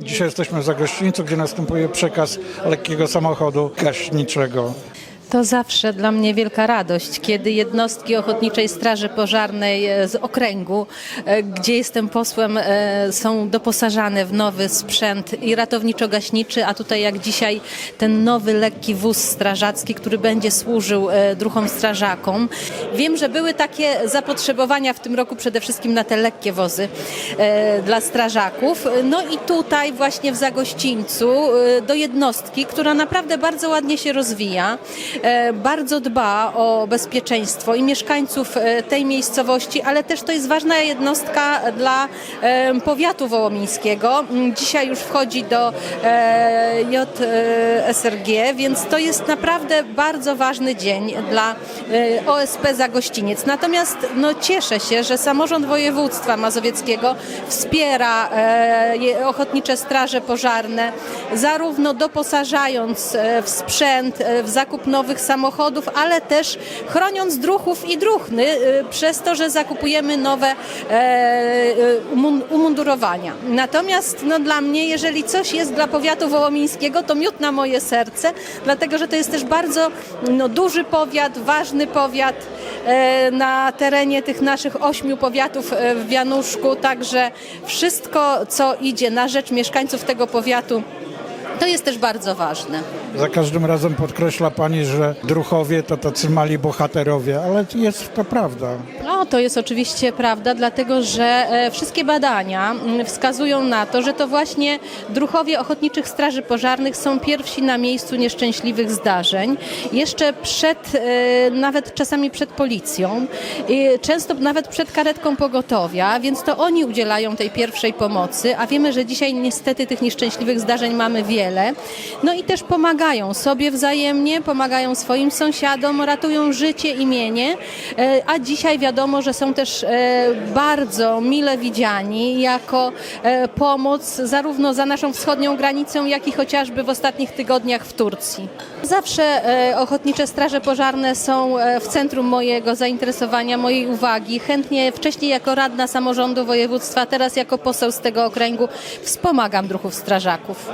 Dzisiaj jesteśmy za gościńcu, gdzie następuje przekaz lekkiego samochodu gaśniczego. To zawsze dla mnie wielka radość, kiedy jednostki Ochotniczej Straży Pożarnej e, z okręgu, e, gdzie jestem posłem, e, są doposażane w nowy sprzęt i ratowniczo-gaśniczy, a tutaj jak dzisiaj ten nowy lekki wóz strażacki, który będzie służył druhom strażakom. Wiem, że były takie zapotrzebowania w tym roku przede wszystkim na te lekkie wozy dla strażaków. No i tutaj właśnie w Zagościńcu do jednostki, która naprawdę bardzo ładnie się rozwija, bardzo dba o bezpieczeństwo i mieszkańców e, tej miejscowości, ale też to jest ważna jednostka dla e, powiatu wołomińskiego. Mm, Dzisiaj już wchodzi do e, JSRG, więc to jest naprawdę bardzo ważny dzień dla e, OSP Zagościniec. Natomiast no, cieszę się, że samorząd województwa mazowieckiego wspiera e, ochotnicze straże pożarne, zarówno doposażając e, w sprzęt, e, w zakup nowych samochodów, ale też chroniąc druhów i druhny e, przez to, że zakupujemy nowe e, umun- umundurowania. Natomiast no, dla mnie, jeżeli coś jest dla powiatu wołomińskiego, to miód na moje serce, dlatego że to jest też bardzo no, duży powiat, ważny powiat e, na terenie tych naszych ośmiu powiatów e, w Wianuszku, także wszystko, co idzie na rzecz mieszkańców tego powiatu, to jest też bardzo ważne. Za każdym razem podkreśla Pani, że druchowie to tacy mali bohaterowie, ale jest to prawda. No, to jest oczywiście prawda, dlatego że e, wszystkie badania mm, wskazują na to, że to właśnie druchowie Ochotniczych Straży Pożarnych są pierwsi na miejscu nieszczęśliwych zdarzeń, jeszcze przed, e, nawet czasami przed policją, często nawet przed karetką pogotowia, więc to oni udzielają tej pierwszej pomocy, a wiemy, że dzisiaj niestety tych nieszczęśliwych zdarzeń mamy wiele. No i też pomagają sobie wzajemnie, pomagają swoim sąsiadom, ratują życie i mienie, e, a dzisiaj wiadomo, że są też e, bardzo mile widziani jako e, pomoc zarówno za naszą wschodnią granicą, jak i chociażby w ostatnich tygodniach w Turcji. Zawsze Ochotnicze Straże Pożarne są w centrum mojego zainteresowania, mojej uwagi. Chętnie wcześniej jako radna samorządu województwa, teraz jako poseł z tego okręgu wspomagam druhów strażaków.